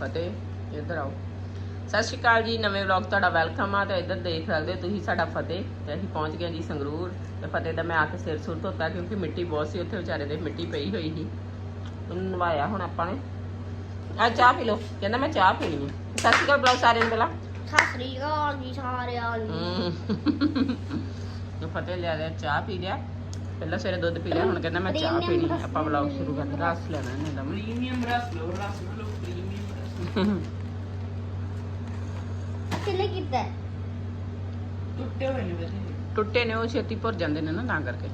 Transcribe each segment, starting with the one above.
ਫਤਿਹ ਇੱਧਰ ਆਓ। ਸਤਿ ਸ਼੍ਰੀ ਅਕਾਲ ਜੀ ਨਵੇਂ ਵਲੌਗ ਤੁਹਾਡਾ ਵੈਲਕਮ ਆ ਤੇ ਇੱਧਰ ਦੇਖ ਸਕਦੇ ਹੋ ਤੁਸੀਂ ਸਾਡਾ ਫਤਿਹ ਤੇ ਅਸੀਂ ਪਹੁੰਚ ਗਏ ਜੀ ਸੰਗਰੂਰ ਤੇ ਫਤਿਹ ਦਾ ਮੈਂ ਆ ਕੇ ਸਿਰ ਸੁਰ ਧੋਤਾ ਕਿਉਂਕਿ ਮਿੱਟੀ ਬਹੁਤ ਸੀ ਉੱਥੇ ਵਿਚਾਰੇ ਦੇ ਮਿੱਟੀ ਪਈ ਹੋਈ ਸੀ। ਉਹਨੂੰ ਨਵਾਇਆ ਹੁਣ ਆਪਾਂ ਨੇ। ਆ ਚਾਹ ਪੀ ਲਓ ਕਹਿੰਦਾ ਮੈਂ ਚਾਹ ਪੀਣੀ ਹੈ ਸਤਿ ਸ਼੍ਰੀ ਅਕਾਲ ਬੁਲਾਓ ਸਾਰਿਆਂ ਨੂੰ ਪਹਿਲਾਂ। ਸਤਿ ਸ੍ਰੀ ਅਕਾਲ ਜੀ ਸਾਰਿਆਂ ਨੂੰ। ਫਤਿਹ ਲਿਆ ਲਿਆ ਚਾਹ ਪੀ ਲਿਆ। ਪਹਿਲਾਂ ਸਵੇਰੇ ਦੁੱਧ ਪੀ ਲਿਆ ਹੁਣ ਕਹਿੰਦਾ ਮੈਂ ਚਾਹ ਪੀਣੀ ਆਪਾਂ ਵਲੌਗ ਸ਼ੁਰੂ ਕਰਦੇ ਰਸ ਲੈਣਾ ਇਹਨੇ ਦਾ ਪ੍ਰੀਮੀਅਮ ਰਸ ਲੋ ਰਸ ਲੋ ਪ੍ਰੀਮੀਅਮ ਰਸ ਕਿਲੇ ਕੀਤਾ ਹੈ? ਟੁੱਟੇ ਹੋਏ ਨੇ ਵੈਸੇ ਟੁੱਟੇ ਨੇ ਉਹ ਛੇਤੀ ਭੁਰ ਜਾਂਦੇ ਨੇ ਨਾ ਤਾਂ ਕਰਕੇ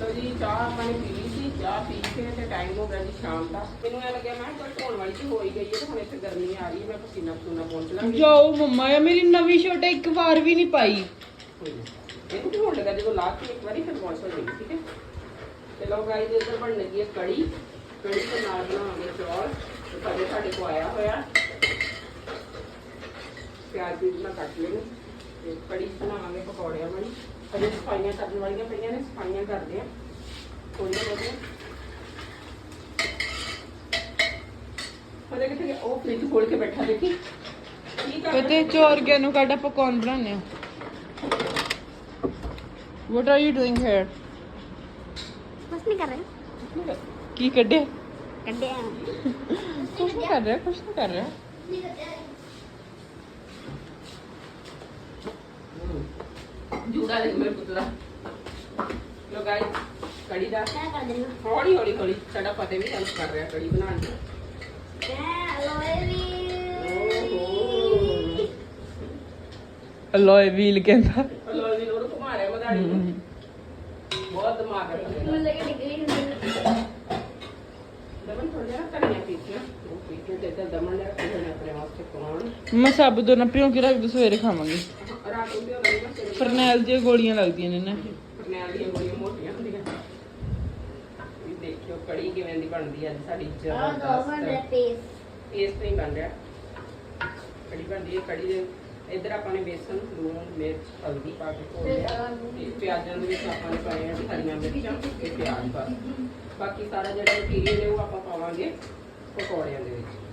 ਤੋ ਜੀ ਚਾਹ ਆਪਾਂ ਨੇ ਪੀ ਲਈ ਸੀ ਚਾਹ ਪੀ ਕੇ ਤੇ ਟਾਈਮ ਹੋ ਗਿਆ ਜੀ ਸ਼ਾਮ ਦਾ ਮੈਨੂੰ ਇਹ ਲੱਗਿਆ ਮੈਂ ਕਿਹਾ ਚੱਲ ਧੋਣ ਵਾਲੀ ਤੇ ਹੋ ਹੀ ਗਈ ਹੈ ਤੇ ਹੁਣ ਇੱਥੇ ਗਰਮੀ ਆ ਰਹੀ ਹੈ ਮੈਂ ਪਸੀਨਾ ਪਸੂਨਾ ਪਹੁੰਚ ਲਾਂਗੀ ਜਾਓ ਮੰਮਾ ਇਹ ਮੇਰੀ ਨਵੀਂ ਸ਼ਰਟ ਇੱਕ ਵਾਰ ਵੀ ਨਹੀਂ ਪਾਈ ਇਹ ਕੁਝ ਹੋਣ ਲੱਗਾ ਜਦੋਂ ਲਾ ਕੇ ਇੱਕ ਵਾਰੀ ਫਿਰ ਵਾਸ਼ ਹੋ ਜਾਏਗੀ ਠੀਕ ਹੈ ਤੇ ਲੋ ਗਾਈਸ ਇੱਧਰ ਬਣ ਲੱਗੀ ਹੈ ਕੜੀ ਕੜੀ ਦੇ ਨਾਲ ਚੌਲ। ਕਦੇ ਸਾਡੇ ਕੋ ਆਇਆ ਹੋਇਆ। ਪਿਆਜ਼ ਵੀ ਮੈਂ ਕੱਟ ਲੈਣੀ ਤੇ ਕੜੀ ਬਣਾਵਾਂਗੇ ਪਕੌੜਿਆਂ ਵਾਲੀ। ਅਜੇ ਸਫਾਈਆਂ ਕਰਨ ਵਾਲੀਆਂ ਪਈਆਂ ਨੇ ਸਫਾਈਆਂ ਕਰਦੇ ਆ ਥੋੜੀਆਂ ਬਹੁਤੀਆਂ ਉਹਦੇ ਕਿੱਥੇ ਗਿਆ? ਉਹ ਫ੍ਰਿਜ ਖੋਲ ਕੇ ਬੈਠਾ ਦੇਖੀ। ਕੀ ਕਰ ਪਤੇ ਚੋਰ ਗਿਆ ਨੂੰ ਕਾਡਾ ਪਕੌਣ ਬਣਾਉਂਦੇ ਆ? What are you doing here ਕੁਛ ਨਹੀਂ ਕਰ ਰਹੇ। ਕੀ ਕੱਢਿਆ? ਕੱਢਿਆ। ਕੁਛ ਨਹੀਂ ਕਰ ਰਿਹਾ ਕੁਛ ਨਹੀਂ ਕਰ ਰਿਹਾ। ਜੂੜਾ ਦੇ ਮੇਰੇ ਪੁੱਤਰਾ ਲੋ ਗਾਇਸ ਕੜੀ ਦਾ। ਕਿਆ ਕਰ ਦੇਣਾ ਹੌਲੀ ਹੌਲੀ ਹੌਲੀ। ਸਾਡਾ ਪਤੇ ਵੀ ਹੈਲਪ ਕਰ ਰਿਹਾ ਕੜੀ ਬਣਾਉਣ ਦੀ ਮੈਂ ਅਲੋਏ ਵੀ ਅਲੋਏ ਵੀਲ ਕਹਿੰਦਾ। ਲੋ ਜੀ ਲੋੜ ਘੁਮਾ ਰਿਹਾ ਮਦਾਰੀ ਨੂੰ ਬਹੁਤ ਦਿਮਾਗ ਹੈ ਮੈਨੂੰ ਲੱਗੇ ਡਿਗਰੀ ਹੁੰਦੀ ਦਮਨ ਥੋੜਾ ਜਿਹਾ ਧਨੀਆ ਪੀਸਿਆ ਉਹ ਪੀ ਕੇ ਤੇ ਤੇ ਦਮਨ ਨੇ ਰੱਖੇ ਹੋਏ ਨੇ ਆਪਣੇ ਵਾਸਤੇ ਕੌਣ ਮੈਂ ਸਭ ਦੋ ਨਾ ਪਿਓ ਕੇ ਰੱਖ ਦੋ ਸਵੇਰੇ ਖਾਵਾਂਗੇ। ਰਾਤ ਨੂੰ ਫਰਨੈਲ ਦੀਆਂ ਗੋਲੀਆਂ ਲੱਗਦੀਆਂ ਨੇ ਨਾ ਫਰਨੈਲ ਦੀਆਂ ਗੋਲੀਆਂ ਮੋਟੀਆਂ ਹੁੰਦੀਆਂ। ਇਹ ਦੇਖਿਓ ਕੜੀ ਕਿਵੇਂ ਦੀ ਬਣਦੀ ਹੈ ਅੱਜ ਸਾਡੀ ਜ਼ਬਰਦਸਤ ਪੇਸ ਇਸ ਤੋਂ ਹੀ ਬਣ ਰਿਹਾ ਕੜੀ ਬਣਦੀ ਹੈ ਕੜੀ ਦੇ ਇੱਧਰ ਆਪਾਂ ਨੇ ਬੇਸਨ ਲੂਣ ਮਿਰਚ ਹਲਦੀ ਪਾ ਕੇ ਘੋਲ ਲਿਆ। ਤੇ ਪਿਆਜ਼ਾਂ ਦੇ ਵਿੱਚ ਆਪਾਂ ਨੇ ਪਾਏ ਆ ਹਰੀਆਂ ਮਿਰਚਾਂ ਤੇ ਪਿਆਜ਼ ਬਾਕੀ ਸਾਰਾ ਜਿਹੜਾ ਮਟੀਰੀਅਲ ਹੈ ਉਹ ਆਪਾਂ ਪਾਵਾਂਗੇ ਪਕੌੜਿਆਂ ਦੇ ਵਿੱਚ।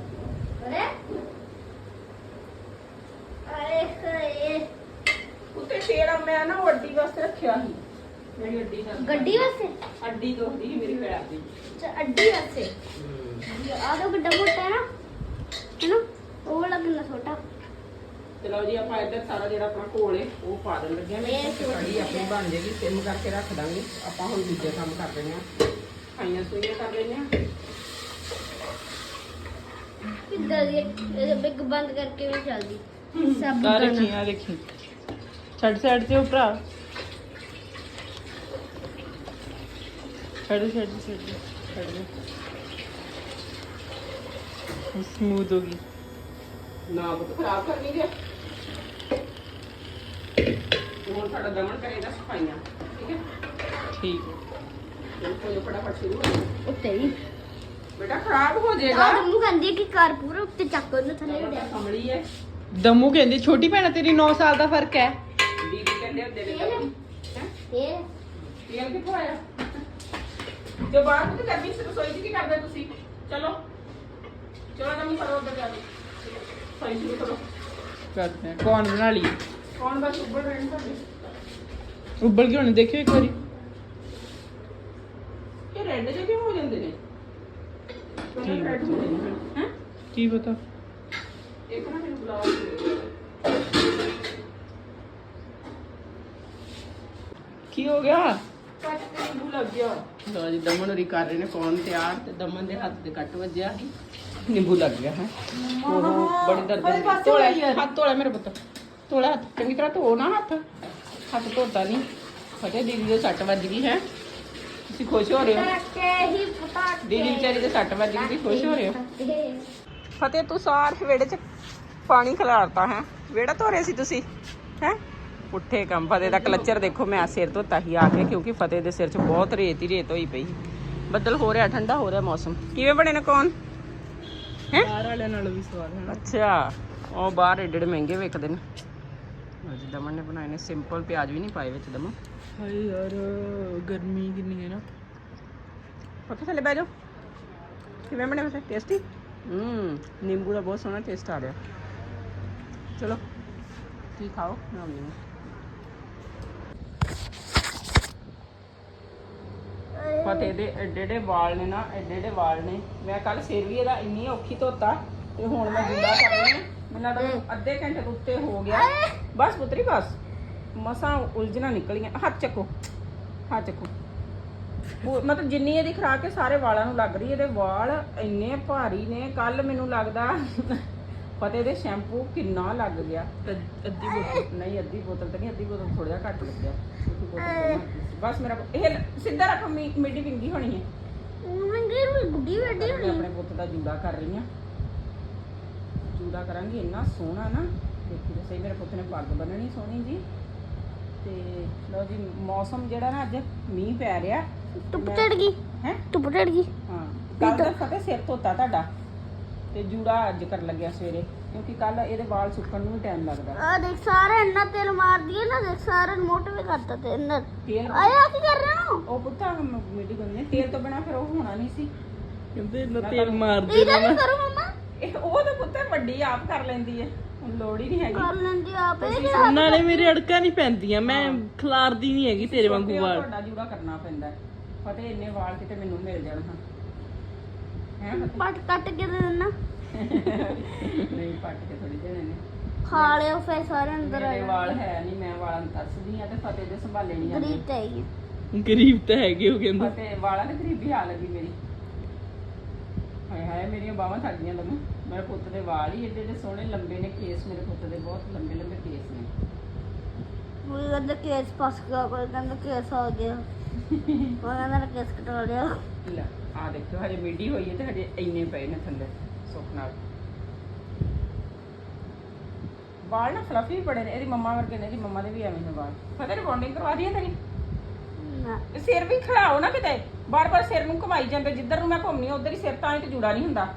ਉੱਤੇ ਤੇਲ ਮੈਂ ਨਾ ਉਹ ਅੱਡੀ ਵਾਸਤੇ ਰੱਖਿਆ ਸੀ। ਮੇਰੀ ਅੱਡੀ ਦਾ। ਗੱਡੀ ਵਾਸਤੇ? ਅੱਡੀ ਦੋਸਦੀ ਸੀ ਮੇਰੀ ਪੈਰ ਦੀ। ਅੱਛਾ, ਅੱਡੀ ਵਾਸਤੇ? ਆ ਤਾਂ ਵੱਡਾ ਮੋਟਾ ਹੈ ਨਾ। ਹੈਨਾ? ਉਹ ਵਾਲਾ ਕਿੰਨਾ ਛੋਟਾ? ਤੇ ਲਓ ਜੀ ਆਪਾਂ ਇੱਧਰ ਸਾਰਾ ਜਿਹੜਾ ਆਪਣਾ ਘੋਲ ਹੈ ਉਹ ਪਾ ਦੇਣ ਲੱਗੇ ਹਾਂ। ਇਹ ਤੇ ਕੜੀ ਆਪਣੀ ਬਣ ਸਿਮ ਕਰਕੇ ਰੱਖ ਦਾਂਗੇ। ਆਪਾਂ ਹੁਣ ਦੂਜੇ ਕੰਮ ਕਰ ਰਹੇ ਹਾਂ। ਖਾਈਆਂ ਸੂਈਆਂ ਕਰ ਲੈਂਦੇ ਹਾਂ। ਕਿੱਦਾਂ ਦੀ ਇਹ ਬਿੱਗ ਬੰਦ ਕਰਕੇ ਵੀ ਚੱਲਦੀ। ਸਭ ਆ ਗਾਣਾ। ਦੇਖੀ ਆ ਦੇਖੀ। ਛੱਡ ਸਾਈਡ ਤੇ ਉਹ ਭਰਾ। ਛੱਡ ਛੱਡ ਛੱਡ ਛੱਡ ਦੇ ਸਮੂਥ ਹੋ ਗਈ। ਨਾ ਬੁੱਤ ਖਰਾਬ ਕਰਨੀ ਜੇ ਹੁਣ ਸਾਡਾ ਦਮਨ ਕਰੇਗਾ ਸਫਾਈਆਂ ਠੀਕ ਹੈ? ਠੀਕ ਚਲੋ ਕੋਈ ਫਟਾਫਟ ਸ਼ੁਰੂ ਕਰੋ। ਉੱਤੇ ਹੀ। ਬੇਟਾ ਖਰਾਬ ਹੋ ਜਾਏਗਾ। ਆ ਨੂੰ ਕਹਿੰਦੀ ਹੈ ਕਿ ਕਾਰ ਪੂਰਾ ਉੱਤੇ ਚੱਕ ਉਹਨੂੰ ਥੱਲੇ ਦਮਨ ਉਡਿਆ ਤਾਂ ਸੰਭਲੀ ਹੈ। ਦਮੂ ਕਹਿੰਦੀ ਛੋਟੀ ਭੈਣ ਤੇਰੀ 9 ਸਾਲ ਦਾ ਫ਼ਰਕ ਹੈ। ਦੀਦੀ ਕਹਿੰਦੇ ਹੁੰਦੇ ਨੇ ਦਮਨ ਹੈ? ਇਹ ਤੇਲ ਕਿੱਥੋਂ ਆਇਆ? ਜੋ ਬਾਹਰ ਨੂੰ ਗਰਮੀ ਚ ਰਸੋਈ ਚ ਕੀ ਕਰਦੇ ਤੁਸੀਂ? ਚਲੋ। ਚਲੋ ਨਮੀ ਕਰੋ ਉੱਧਰ ਜਾ ਕੇ। ਸਹੀ ਸ਼ੁਰੂ ਕਰੋ। ਕਰਦੇ ਆ ਕੌਣ ਬਣਾ ਲਈ ਕੌਣ ਬਸ ਉੱਪਰ ਰਹਿਣ ਸਾਡੇ ਉੱਬਲ ਕੇ ਹੁਣ ਦੇਖਿਓ ਇੱਕ ਵਾਰੀ। ਇਹ ਰੈੱਡ ਜਿਹੇ ਕਿਉਂ ਹੋ ਜਾਂਦੇ ਨੇ ਠੀਕ। ਰੈੱਡ ਹੋ ਜਾਂਦੇ ਨੇ ਹੈ ਕੀ ਪਤਾ ਇੱਕ ਨਾ ਮੈਨੂੰ ਬੁਲਾਓ ਕੀ ਹੋ ਗਿਆ ਕੱਟ ਤੇ ਨਿੰਬੂ ਲੱਗ ਗਿਆ ਲੋ ਜੀ ਦਮਨ ਹੋਰੀ ਕਰ ਰਹੇ ਨੇ ਫੋਨ ਤਿਆਰ ਤੇ ਦਮਨ ਦੇ ਹੱਥ ਤੇ ਕੱਟ ਵੱਜਿਆ ਸੀ ਨਿੰਬੂ ਲੱਗ ਗਿਆ ਹੈ ਓਹੋ ਬੜੀ ਦਰਦ ਹੁੰਦੀ ਤੋਲੇ ਹੱਥ ਤੋਲੇ ਮੇਰੇ ਪੁੱਤ ਤੋਲੇ ਹੱਥ ਚੰਗੀ ਤਰ੍ਹਾਂ ਧੋ ਨਾ ਹੱਥ ਹੱਥ ਧੋਤਾ ਨਹੀਂ ਫਤਿਹ ਦੀਦੀ ਦੇ ਸੱਟ ਵੱਜ ਗਈ ਹੈ ਤੁਸੀਂ ਖੁਸ਼ ਹੋ ਰਹੇ ਹੋ? ਪਟਾਕੇ ਹੀ ਪਟਾਕੇ ਦੀਦੀ ਵਿਚਾਰੀ ਦੇ ਸੱਟ ਵੱਜ ਗਈ ਤੁਸੀਂ ਖੁਸ਼ ਹੋ ਰਹੇ ਹੋ? ਫਤਿਹ ਤੂੰ ਸਾਰੇ ਵਿਹੜੇ 'ਚ ਪਾਣੀ ਖਿਲਾਰਤਾ ਹੈ? ਵਿਹੜਾ ਧੋ ਰਹੇ ਸੀ ਤੁਸੀਂ? ਹੈ? ਪੁੱਠੇ ਕੰਮ ਫਤਿਹ ਦਾ ਕਲਚਰ ਦੇਖੋ ਮੈਂ ਸਿਰ ਧੋਤਾ ਹੀ ਆ ਕੇ ਕਿਉਂਕਿ ਫਤਿਹ ਦੇ ਸਿਰ 'ਚ ਬਹੁਤ ਰੇਤ ਹੀ ਰੇਤ ਹੋਈ ਪਈ ਬੱਦਲ ਹੋ ਰਿਹਾ ਠੰਡਾ ਹੋ ਰਿਹਾ ਮੌਸਮ। ਕਿਵੇਂ ਬਣੇ ਨੇ ਕੌਣ? ਹੈ? ਬਾਹਰ ਵਾਲਿਆਂ ਨਾਲੋਂ ਵੀ ਸਵਾਦ ਹੈ ਅੱਛਾ ਉਹ ਬਾਹਰ ਏਡੇ ਏਡੇ ਮਹਿੰਗੇ ਵਿਕਦੇ ਨੇ। ਦਮਨ ਨੇ ਬਣਾਏ ਨੇ ਸਿੰਪਲ ਪਿਆਜ਼ ਵੀ ਨਹੀਂ ਪਾਏ ਵਿੱਚ ਦਮਨ। ਹਾਏ ਯਾਰ ਗਰਮੀ ਕਿੰਨੀ ਹੈ ਨਾ। ਪੱਖੇ ਥੱਲੇ ਬਹਿ ਜਾਓ। ਕਿਵੇਂ ਬਣਿਆ ਵੈਸੇ? ਟੇਸਟੀ ਹੂੰ ਨਿੰਬੂ ਦਾ ਬਹੁਤ ਸੋਹਣਾ ਟੇਸਟ ਆ ਰਿਹਾ। ਚਲੋ ਕੀ ਖਾਓ? ਮੈਂ ਆਉਂਦੀ ਹਾਂ ਫਤਿਹ ਦੇ ਐਡੇ ਐਡੇ ਵਾਲ ਨੇ ਨਾ ਐਡੇ ਐਡੇ ਵਾਲ ਨੇ। ਮੈਂ ਕੱਲ ਸਿਰ ਵੀ ਇਹਦਾ ਇੰਨੀ ਔਖੀ ਧੋਤਾ ਤੇ ਹੁਣ ਮੈਂ ਜੂੜਾ ਕਰ ਰਹੀ ਹਾਂ। ਮੈਨੂੰ ਲੱਗਦਾ ਅੱਧੇ ਘੰਟੇ ਤੋਂ ਉੱਤੇ ਹੋ ਗਿਆ। ਬਸ ਪੁੱਤਰੀ ਬਸ। ਮਸਾਂ ਉਲਝਣਾ ਨਿਕਲੀਆਂ। ਹੱਥ ਚੱਕੋ। ਹੱਥ ਚੱਕੋ। ਉਹ ਮਤਲਬ ਜਿੰਨੀ ਇਹਦੀ ਖਰਾਕ ਹੈ ਸਾਰੇ ਵਾਲਾਂ ਨੂੰ ਲੱਗ ਰਹੀ ਹੈ। ਇਹਦੇ ਵਾਲ ਇੰਨੇ ਭਾਰੀ ਨੇ। ਕੱਲ ਮੈਨੂੰ ਲੱਗਦਾ ਫਤਿਹ ਦੇ ਸ਼ੈਂਪੂ ਕਿੰਨਾ ਲੱਗ ਗਿਆ। ਅੱਧੀ ਬੋਤਲ। ਨਹੀਂ ਅੱਧੀ ਬੋਤਲ ਤਾਂ ਨਹੀਂ ਅੱਧੀ ਬੋਤਲ ਥੋੜਾ ਜਿਹਾ ਘੱਟ ਲੱਗਿਆ। ਕਿਉਂਕਿ ਬੋਤਲ ਪਹਿਲਾਂ ਸੀ। ਬਸ ਮੇਰਾ ਇਹ ਲ- ਸਿੱਧਾ ਰੱਖ ਮੀ- ਮਿੱਡੀ ਪਿੰਗੀ ਹੋਣੀ ਹੈ। ਮੰਗੇ ਨੂੰ ਗੁੱਡੀ ਵੱਡੀ ਮੈਂ ਆਪਣੇ ਪੁੱਤ ਦਾ ਜੂੜਾ ਕਰ ਰਹੀ ਹਾਂ। ਜੂੜਾ ਕਰਾਂਗੀ ਇੰਨਾ ਸੋਹਣਾ ਨਾ। ਦੇਖੀ ਤਾਂ ਸਹੀ ਮੇਰੇ ਪੁੱਤ ਨੇ ਪੱਗ ਬੰਨਣੀ ਸੋਹਣੀ ਜੀ। ਤੇ ਲਓ ਜੀ ਮੌਸਮ ਜਿਹੜਾ ਨਾ ਅੱਜ ਮੀਂਹ ਪੈ ਰਿਹਾ। ਧੁੱਪ ਚੜ ਗਈ। ਹੈ? ਧੁੱਪ ਚੜ ਗਈ। ਹਾਂ ਕੱਲ ਦਾ ਫਤਿਹ ਸਿਰ ਧੋਤਾ ਤੁਹਾਡਾ। ਤੇ ਜੂੜਾ ਅੱਜ ਕਰਨ ਲੱਗਿਆ ਸਵੇਰੇ ਕਿਉਂਕਿ ਕੱਲ ਇਹਦੇ ਵਾਲ ਸੁੱਕਣ ਨੂੰ ਟਾਈਮ ਲੱਗਦਾ। ਆ ਦੇਖ ਸਾਰੇ ਇੰਨਾ ਤੇਲ ਮਾਰ ਦਿਏ ਨਾ ਦੇਖ ਸਾਰੇ ਮੋਟੇ ਵੀ ਕਰਤਾ ਤੇ ਅੰਦਰ ਤੇਲ ਆਇਆ ਕੀ ਕਰ ਰਹੇ ਹੋ? ਉਹ ਪੁੱਤਾਂ ਮੀਡੀ ਬੰਦੇ ਤੇਲ ਤੋਂ ਬਿਨਾ ਫਿਰ ਉਹ ਹੋਣਾ ਨਹੀਂ ਸੀ। ਕਹਿੰਦੇ ਨਾ ਤੇਲ ਮਾਰ ਇਹਦਾ ਵੀ। ਕਰੋ ਮਮਾ? ਇਹ ਉਹ ਤਾਂ ਪੁੱਤਾਂ ਵੱਡੀ ਆਪ ਕਰ ਲੈਂਦੀ ਹੈ। ਲੋੜ ਹੀ ਨਹੀਂ ਹੈਗੀ। ਕਰ ਲੈਂਦੀ ਆਪ। ਇਹ ਨਾਲੇ ਮੇਰੇ ਅੜਕਾਂ ਨਹੀਂ ਪੈਂਦੀਆਂ ਮੈਂ ਖਲਾਰਦੀ ਨਹੀਂ ਹੈਗੀ ਤੇਰੇ ਵਾਂਗੂ ਵਾਲ। ਤੁਹਾਡਾ ਜੂੜਾ ਕਰਨਾ ਪੈਂਦਾ ਹੈ। ਫਤਿਹ ਇੰਨੇ ਵਾਲ ਕਿਤੇ ਮੈਨੂੰ ਮਿਲ ਜਾਣ ਹਾਂ। ਹੈ? ਪਟ ਕੱਟ ਕੇ ਦੇ ਦੇਣਾ ਨਹੀਂ ਪੱਟ ਕੇ ਥੋੜੀ ਦੇਣੇ ਨੇ। ਖਾ ਲਿਓ ਫਿਰ ਸਾਰੇ ਅੰਦਰ ਆ ਮੇਰੇ ਵਾਲ ਹੈ ਨਹੀਂ ਮੈਂ ਵਾਲਾਂ ਨੂੰ ਤਰਸਦੀ ਆ ਤੇ ਫਤਿਹ ਦੇ ਸੰਭਾਲੇ ਨਹੀਂ ਜਾਂਦੇ। ਗਰੀਬ ਤਾਂ ਹੈਗੀ ਗਰੀਬ ਤਾਂ ਹੈਗੇ ਉਹ ਕਹਿੰਦਾ। ਫਤਿਹ ਵਾਲਾਂ ਦੀ ਗਰੀਬੀ ਆ ਲੱਗੀ ਮੇਰੀ। ਹਾਏ ਹਾਏ ਮੇਰੀਆਂ ਬਾਹਾਂ ਗਈਆਂ ਲੰਮੇ ਮੇਰੇ ਪੁੱਤ ਦੇ ਵਾਲ ਹੀ ਏਡੇ ਏਡੇ ਸੋਹਣੇ ਲੰਬੇ ਨੇ ਕੇਸ ਮੇਰੇ ਪੁੱਤ ਦੇ ਬਹੁਤ ਲੰਬੇ ਲੰਬੇ ਕੇਸ ਨੇ। ਕੋਈ ਕਹਿੰਦਾ ਕੇਸ ਫਸ ਗਿਆ ਕੋਈ ਕਹਿੰਦਾ ਕੇਸ ਆ ਗਿਆ। ਕੋਈ ਕਹਿੰਦਾ ਕੇਸ ਕਟਾ ਲਿਆ। ਲੈ ਆ ਦੇਖੋ ਹਜੇ ਮੀਡੀ ਹੋਈ ਹੈ ਤੇ ਹਜੇ ਇੰਨੇ ਪਏ ਨੇ ਥੱਲੇ ਸੁੱਖ ਨਾਲ। ਵਾਲ ਨਾ ਫਲਫੀ ਬੜੇ ਨੇ ਇਹਦੀ ਮੰਮਾ ਵਰਗੇ ਨੇ ਇਹਦੀ ਮੰਮਾ ਦੇ ਵੀ ਐਵੇਂ ਨੇ ਵਾਲ। ਫਤਿਹ ਰਿਬੌਂਡਿੰਗ ਕਰਵਾ ਦਈਏ ਤੇਰੀ? ਨਾ। ਸਿਰ ਵੀ ਖੜਾਓ ਨਾ ਕਿਤੇ। ਬਾਰ-ਬਾਰ ਸਿਰ ਨੂੰ ਘੁਮਾਈ ਜਾਂਦੇ ਜਿੱਧਰ ਨੂੰ ਮੈਂ ਘੁੰਮਣੀ ਉਧਰ ਹੀ ਸਿਰ ਤਾਂ ਹੀ ਤੇ ਜੂੜਾ ਨਹੀਂ ਹੁੰਦਾ।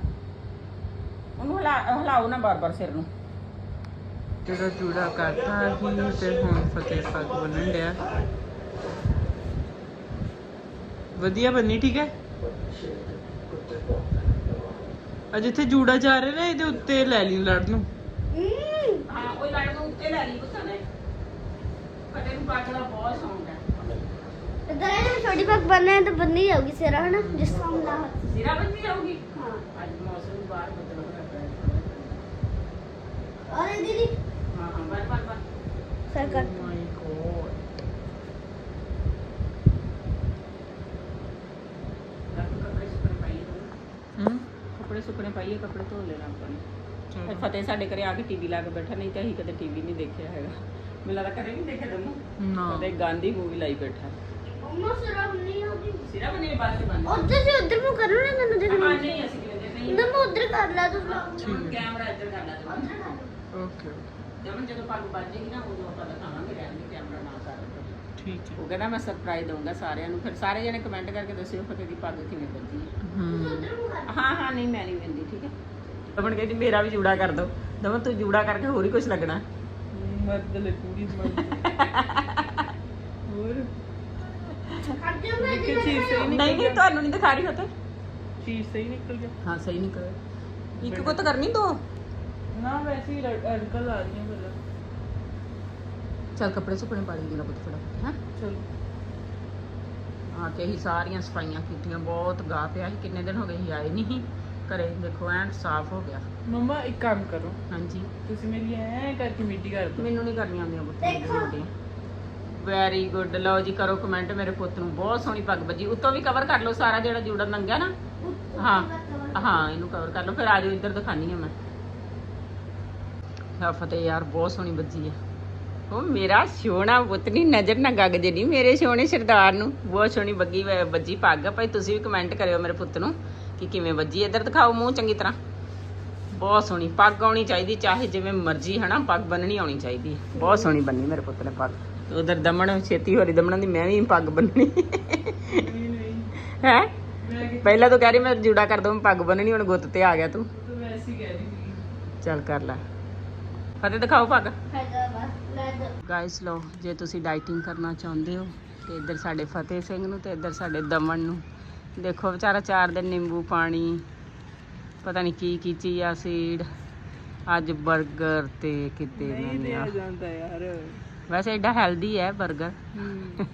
ਉਹਨੂੰ ਹਿਲਾ ਹਿਲਾਓ ਨਾ ਬਾਰ-ਬਾਰ ਸਿਰ ਨੂੰ। ਜਿਹੜਾ ਜੂੜਾ ਕਰਤਾ ਹੀ ਤੇ ਹੁਣ ਫਤਿਹ ਪੱਗ ਬੰਨਣ ਡਿਆ। ਵਧੀਆ ਬੰਨੀ ਠੀਕ ਹੈ? ਅਜ ਇੱਥੇ ਜੂੜਾ ਜਾ ਰਿਹਾ ਨਾ ਇਹਦੇ ਉੱਤੇ ਲੈ ਲਈ ਲੜ ਨੂੰ। ਹਾਂ। ਉਹ ਲੜ ਨੂੰ ਉੱਤੇ ਲੈ ਲਈ ਪੁੱਤਾਂ ਨੇ ਫਤਿਹ ਨੂੰ ਦਾ ਬਹੁਤ ਹੈ ਛੋਟੀ ਪੱਗ ਬੰਨੇ ਤਾਂ ਬੰਨੀ ਜਾਊਗੀ ਸਿਰਾ ਹਨਾ? ਜਿਸ ਤਰ੍ਹਾਂ ਦਾ ਸਿਰਾ ਬੰਨੀ ਜਾਊਗੀ? ਹਾਂ। ਅੱਜ ਮੌਸਮ ਬਾਹਰ ਬਦਲ ਰਿਹਾ ਅਰੇ ਦੀਦੀ। ਹਾਂ ਹਾਂ ਬਾਰ ਬਾਰ ਬਾਰ ਸਰ ਕਰ। ਮਾਈ ਗੋਡ ਕੱਪੜੇ ਸੁੱਕਣੇ ਪਾਈਏ ਹੂੰ? ਕੱਪੜੇ ਸੁੱਕਣੇ ਪਾਈਏ ਕੱਪੜੇ ਧੋ ਲੈਣਾ ਆਪਾਂ ਨੇ। ਫਤਿਹ ਸਾਡੇ ਘਰੇ ਆ ਕੇ ਟੀਵੀ ਲਾ ਕੇ ਬੈਠਾ ਨਹੀਂ ਤਾਂ ਅਸੀਂ ਕਦੇ ਟੀਵੀ ਨਹੀਂ ਦੇਖਿਆ ਹੈਗਾ। ਮੈਨੂੰ ਲੱਗਦਾ ਘਰੇ ਨਹੀਂ ਦੇਖਿਆ ਤੈਨੂੰ? ਨਾ। ਕਦੇ ਗਾਂਧੀ ਮੂਵੀ ਲਾਈ ਬੈਠਾ। ਸਿਰਾ ਬੰਨੀ ਹੋਗੀ ਸਿਰਾ ਬਣੇ ਬਾਅਦ ਚ ਬੰਦ ਉਧਰ ਸੀ ਉਧਰ ਨੂੰ ਕਰੋ ਨਾ ਤੈਨੂੰ ਹਾਂ ਦੇਖਣਾ ਨਹੀਂ ਅਸੀਂ ਕਿਵੇਂ ਦੇਖਦੇ ਨਾ ਮੈਂ ਉਧਰ ਕਰ ਲਾ ਤੂੰ। ਹਾਂ ਕੈਮਰਾ ਇੱਧਰ ਕਰ ਲਾ ਤੂੰ। ਓਕੇ ਜਮਨ ਜਦੋਂ ਪੱਗ ਵੱਜੇਗੀ ਨਾ ਉਦੋਂ ਆਪਾਂ ਦਿਖਾਵਾਂਗੇ ਰਹਿਣ ਦੀ ਕੈਮਰਾ ਨਾ ਕਰ ਠੀਕ ਹੈ। ਉਹ ਕਹਿੰਦਾ ਮੈਂ ਸਰਪ੍ਰਾਈਜ਼ ਦਊਂਗਾ ਸਾਰਿਆਂ ਨੂੰ। ਫਿਰ ਸਾਰੇ ਜਣੇ ਕਮੈਂਟ ਕਰਕੇ ਦੱਸਿਓ ਫਤਿਹ ਦੀ ਪੱਗ ਕਿਵੇਂ ਵੱਜੀ ਹੈ। ਹੂੰ। ਹਾਂ। ਹਾਂ ਨਹੀਂ ਮੈਂ ਨਹੀਂ ਵੰਦੀ ਠੀਕ ਹੈ? ਦਮਨ ਕਹਿੰਦੀ ਮੇਰਾ ਵੀ ਜੂੜਾ ਕਰ ਦੋ। ਦਮਨ ਤੂੰ ਜੂੜਾ ਕਰਕੇ ਹੋਰ ਹੀ ਕੁਝ ਲੱਗਣਾ? ਮਰਦ ਲੈ ਪੂਰੀ ਮਰਦ ਹੋਰ? ਚੀਜ਼ ਸਹੀ ਨਹੀਂ ਨਿਕਲ ਨਹੀਂ ਗਿਆ। ਤੁਹਾਨੂੰ ਨਹੀਂ ਦਿਖਾ ਰਹੀ ਫਤਿਹ ਚੀਜ਼ ਸਹੀ ਨਿਕਲ ਗਿਆ। ਹਾਂ ਸਹੀ ਨਿਕਲ ਇੱਕ ਕੋ ਤਾਂ ਕਰਨੀ ਦੋ? ਨਾ ਵੈਸੇ ਹੀ ਲੜ- ਅੜਕਲ ਆ ਰਹੀਆਂ ਗੱਲਾਂ। ਚੱਲ ਕੱਪੜੇ ਸੁੱਕਣੇ ਪਾ ਲਈ ਜਰਾ ਪੁੱਤ ਫੜਾ ਹਾਂ? ਚਲੋ। ਆ ਕੇ ਹੀ ਸਾਰੀਆਂ ਸਫਾਈਆਂ ਕੀਤੀਆਂ ਬਹੁਤ ਗਾ ਪਿਆ ਸੀ ਕਿੰਨੇ ਦਿਨ ਹੋ ਗਏ ਸੀ ਆਏ ਨਹੀਂ ਸੀ। ਘਰੇ ਦੇਖੋ ਐਨ ਸਾਫ਼ ਹੋ ਗਿਆ। ਮੰਮਾ ਇੱਕ ਕੰਮ ਕਰੋ। ਹਾਂਜੀ। ਤੁਸੀਂ ਮੇਰੀ ਐ ਕਰਕੇ ਮਿੱਟੀ ਕਰ ਦਿਓ ਮੈਨੂੰ ਨਹੀਂ ਕਰਨੀਆਂ ਆਉਂਦੀਆਂ ਪੁੱਤ ਦੇਖੋ। ਵੈਰੀ ਗੁੱਡ ਲਓ ਜੀ ਕਰੋ ਕਮੈਂਟ ਮੇਰੇ ਪੁੱਤ ਨੂੰ। ਬਹੁਤ ਸੋਹਣੀ ਪੱਗ ਵੱਜੀ। ਉੱਤੋਂ ਵੀ ਕਵਰ ਕਰ ਲਓ ਸਾਰਾ ਜਿਹੜਾ ਜੂੜਾ ਨੰਗਿਆ ਨਾ। ਹਾਂ ਹਾਂ ਇਹਨੂੰ ਕਵਰ ਕਰ ਲਓ। ਫਿਰ ਆ ਜਾਓ ਇੱਧਰ ਦਿਖਾਨੀ ਆ ਮੈਂ। ਆ ਫਤਿਹ ਯਾਰ ਬਹੁਤ ਸੋਹਣੀ ਵੱਜੀ ਆ। ਉਹ ਮੇਰਾ ਸੋਹਣਾ ਪੁੱਤ ਨਹੀਂ ਨਜ਼ਰ ਨਾ ਗੱਗ ਜੇ ਨਹੀਂ ਮੇਰੇ ਸੋਹਣੇ ਸਰਦਾਰ ਨੂੰ ਬਹੁਤ ਸੋਹਣੀ ਬੱਗੀ ਵੱਜੀ ਪੱਗ। ਆ ਭਾਈ ਤੁਸੀਂ ਵੀ ਕਮੈਂਟ ਕਰਿਓ ਮੇਰੇ ਪੁੱਤ ਨੂੰ ਕਿ ਕਿਵੇਂ ਵੱਜੀ। ਇੱਧਰ ਦਿਖਾਓ ਮੂੰਹ ਚੰਗੀ ਤਰ੍ਹਾਂ। ਬਹੁਤ ਸੋਹਣੀ। ਪੱਗ ਆਉਣੀ ਚਾਹੀਦੀ ਚਾਹੇ ਜਿਵੇਂ ਮਰਜ਼ੀ ਹਨਾ। ਪੱਗ ਬੰਨਣੀ ਆਉਣੀ ਚਾਹੀਦੀ। ਹੈ। ਬਹੁਤ ਸੋਹਣੀ ਬੰਨੀ ਮੇਰੇ ਪੁੱਤ ਨੇ ਪੱਗ। ਉਧਰ ਦਮਣ ਛੇਤੀ ਹੋ ਰਹੀ ਦਮਣ ਦੀ ਮੈਂ ਵੀ ਪੱਗ ਬੰਨਣੀ ਨਹੀਂ ਨਹੀਂ ਹੈ? ਪਹਿਲਾਂ ਤਾਂ ਕਹਿ ਰਹੀ ਮੈਂ ਜੂੜਾ ਕਰ ਦੂੰ ਪੱਗ ਬੰਨਣੀ ਹੁਣ ਗੁੱਤ ਤੇ ਆ ਗਿਆ ਤੂੰ। ਤੂੰ ਵੈਸੇ ਹੀ ਕਹਿ ਰਹੀ ਸੀ। ਚੱਲ ਕਰ ਲੈ। ਫਤਿਹ ਦਿਖਾਓ ਪੱਗ। ਹੈਦਰਾਬਾਦ ਲੈ ਦੋ। ਗਾਇਸ ਲੋ ਜੇ ਤੁਸੀਂ ਡਾਈਟਿੰਗ ਕਰਨਾ ਚਾਹੁੰਦੇ ਹੋ ਤੇ ਇੱਧਰ ਸਾਡੇ ਫਤਿਹ ਸਿੰਘ ਨੂੰ ਤੇ ਇੱਧਰ ਸਾਡੇ ਦਮਨ ਨੂੰ। ਦੇਖੋ ਵਿਚਾਰਾ ਚਾਰ ਦਿਨ ਨਿੰਬੂ ਪਾਣੀ ਪਤਾ ਨਹੀਂ ਕੀ ਕੀ ਚੀਆ ਸੀਡ ਅੱਜ 버ਗਰ ਤੇ ਕਿਤੇ ਨਹੀਂ ਆ ਜਾਂਦਾ ਯਾਰ। ਵੈਸੇ ਐਡਾ ਹੈਲਦੀ ਹੈ 버ਗਰ ਹੂੰ।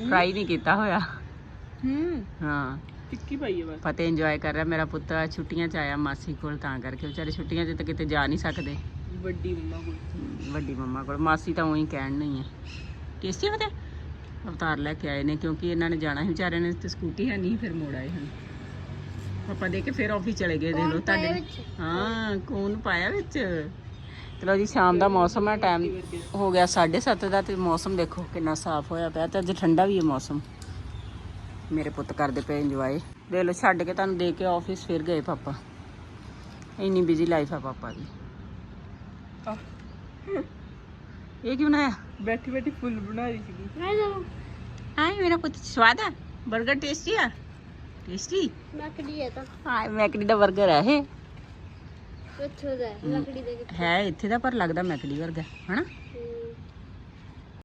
ਫਰਾਈ ਨਹੀਂ ਕੀਤਾ ਹੋਇਆ। ਹੂੰ। ਹਾਂ। ਟਿੱਕੀ ਪਾਈ ਹੈ ਬਸ। ਫਤਿਹ ਇੰਜੋਏ ਕਰ ਰਿਹਾ ਮੇਰਾ ਪੁੱਤ ਛੁੱਟੀਆਂ ਚ ਆਇਆ ਮਾਸੀ ਕੋਲ ਤਾਂ ਕਰਕੇ। ਵਿਚਾਰੇ ਛੁੱਟੀਆਂ 'ਚ ਤਾਂ ਕਿਤੇ ਜਾ ਨਹੀਂ ਸਕਦੇ। ਵੱਡੀ ਮੰਮਾ ਕੋਲ। ਹਮ, ਵੱਡੀ ਮੰਮਾ ਕੋਲ। ਮਾਸੀ ਤਾਂ ਉਹੀ ਕਹਿਣ ਨਹੀਂ ਹੈ। ਟੇਸਟੀ ਫਤਿਹ ਅਵਤਾਰ ਲੈ ਕੇ ਆਏ ਨੇ ਕਿਉਂਕਿ ਇਹਨਾਂ ਨੇ ਜਾਣਾ ਸੀ। ਵਿਚਾਰਿਆਂ ਨੇ ਤੇ ਸਕੂਟੀ ਹੈ ਨਹੀਂ ਫਿਰ ਮੋੜ ਆਏ ਹਨ। ਪਾਪਾ ਦੇ ਕੇ ਫਿਰ ਆਫਿਸ ਚਲੇ ਗਏ ਦੇਖ ਲਓ ਤੁਹਾਡੇ। ਹਾਂ ਕੌਣ ਪਾਇਆ ਵਿੱਚ? ਚਲੋ ਜੀ ਸ਼ਾਮ ਦਾ ਮੌਸਮ ਹੈ ਟਾਈਮ ਹੋ ਗਿਆ 7:30 ਦਾ ਤੇ ਮੌਸਮ ਦੇਖੋ ਕਿੰਨਾ ਸਾਫ਼ ਹੋਇਆ ਪਿਆ ਤੇ ਅੱਜ ਠੰਡਾ ਵੀ ਹੈ ਮੌਸਮ। ਮੇਰੇ ਪੁੱਤ ਕਰਦੇ ਪਏ ਇੰਜੋਏ ਦੇ ਲੋ ਛੱਡ ਕੇ ਤੁਹਾਨੂੰ ਦੇ ਕੇ ਆਫਿਸ ਫਿਰ ਗਏ ਪਾਪਾ। ਇੰਨੀ ਬਿਜ਼ੀ ਲਾਈਫ ਆ ਪਾਪਾ ਦੀ। ਇਹ ਕੀ ਬਣਾਇਆ? ਬੈਠੀ ਬੈਠੀ ਫੁੱਲ ਬਣਾ ਰਹੀ ਸੀਗੀ ਮੈਂ ਤਾਂ ਹਾਏ ਮੇਰਾ ਪੁੱਤ ਸਵਾਦ ਆ? 버ਗਰ ਟੇਸਟੀ ਆ ਟੇਸਟੀ ਲੱਕੜੀ ਹੈ ਤਾਂ ਹਾਏ ਮੈਕਡੀ ਦਾ 버ਗਰ ਹੈ ਇਹ? ਕਿੱਥੋਂ ਦਾ ਹੈ? ਲੱਕੜੀ ਦੇ ਹੈ ਇੱਥੇ ਦਾ ਪਰ ਲੱਗਦਾ ਮੈਕਡੀ ਵਰਗਾ ਹਨਾ?